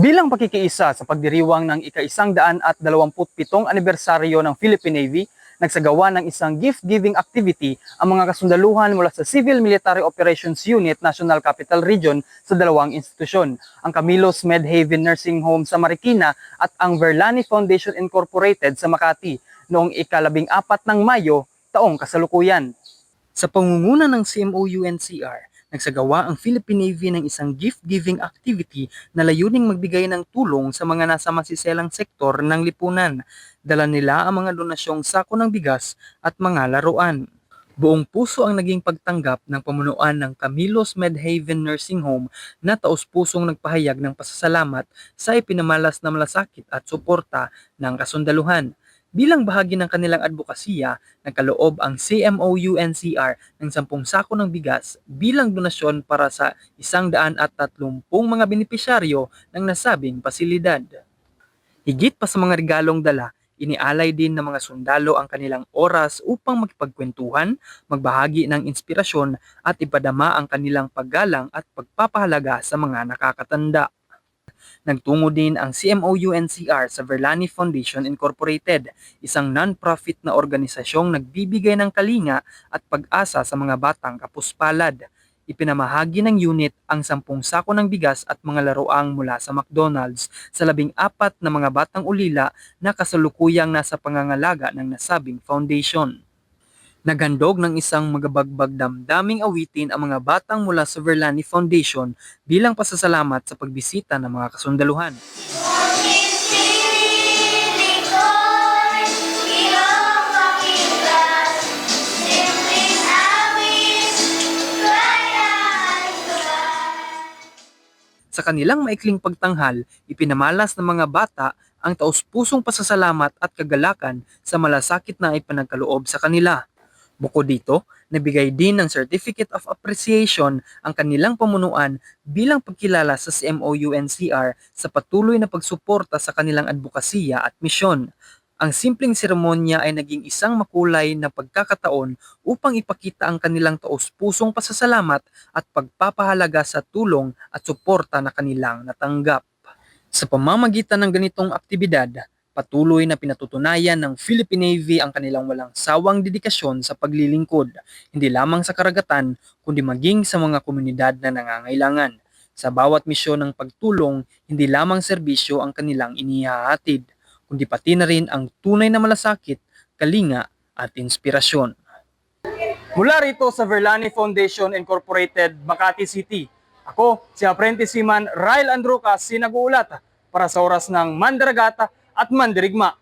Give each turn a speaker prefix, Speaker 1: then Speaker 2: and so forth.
Speaker 1: Bilang pakikiisa sa pagdiriwang ng ika-isang daan at dalawamput pitong anibersaryo ng Philippine Navy, nagsagawa ng isang gift-giving activity ang mga kasundaluhan mula sa Civil Military Operations Unit National Capital Region sa dalawang institusyon, ang Camilos Medhaven Nursing Home sa Marikina at ang Verlani Foundation Incorporated sa Makati noong ikalabing apat ng Mayo taong kasalukuyan. Sa pangunguna ng CMO-UNCR, nagsagawa ang Philippine Navy ng isang gift-giving activity na layuning magbigay ng tulong sa mga nasa masiselang sektor ng lipunan. Dala nila ang mga donasyong sako ng bigas at mga laruan. Buong puso ang naging pagtanggap ng pamunuan ng Camilos Medhaven Nursing Home na taos-pusong nagpahayag ng pasasalamat sa ipinamalas na malasakit at suporta ng kasundaluhan. Bilang bahagi ng kanilang advokasya, nagkaloob ang CMO-UNCR ng 10 sako ng bigas bilang donasyon para sa 130 mga benepisyaryo ng nasabing pasilidad. Higit pa sa mga regalong dala, inialay din ng mga sundalo ang kanilang oras upang makipagkwentuhan, magbahagi ng inspirasyon at ipadama ang kanilang paggalang at pagpapahalaga sa mga nakakatanda. Nagtungo din ang CMO-UNCR sa Verlani Foundation Incorporated, isang non-profit na organisasyong nagbibigay ng kalinga at pag-asa sa mga batang kapuspalad. Ipinamahagi ng unit ang 10 sako ng bigas at mga laruang mula sa McDonald's sa labing apat na mga batang ulila na kasalukuyang nasa pangangalaga ng nasabing foundation. Naghandog ng isang magabagbag damdaming awitin ang mga batang mula sa Verlani Foundation bilang pasasalamat sa pagbisita ng mga kasundaluhan. Sa kanilang maikling pagtanghal, ipinamalas ng mga bata ang taus-pusong pasasalamat at kagalakan sa malasakit na ipanagkaloob sa kanila. Bukod dito, nabigay din ng Certificate of Appreciation ang kanilang pamunuan bilang pagkilala sa CMO-UNCR sa patuloy na pagsuporta sa kanilang advokasya at misyon. Ang simpleng seremonya ay naging isang makulay na pagkakataon upang ipakita ang kanilang taos-pusong pasasalamat at pagpapahalaga sa tulong at suporta na kanilang natanggap. Sa pamamagitan ng ganitong aktibidad, patuloy na pinatutunayan ng Philippine Navy ang kanilang walang sawang dedikasyon sa paglilingkod, hindi lamang sa karagatan, kundi maging sa mga komunidad na nangangailangan. Sa bawat misyon ng pagtulong, hindi lamang serbisyo ang kanilang inihahatid, kundi pati na rin ang tunay na malasakit, kalinga at inspirasyon. Mula rito sa Verlani Foundation Incorporated, Makati City, ako si Apprentice Seaman Ryle Andrucas, sinaguulat para sa oras ng Mandaragata at Mandirigma.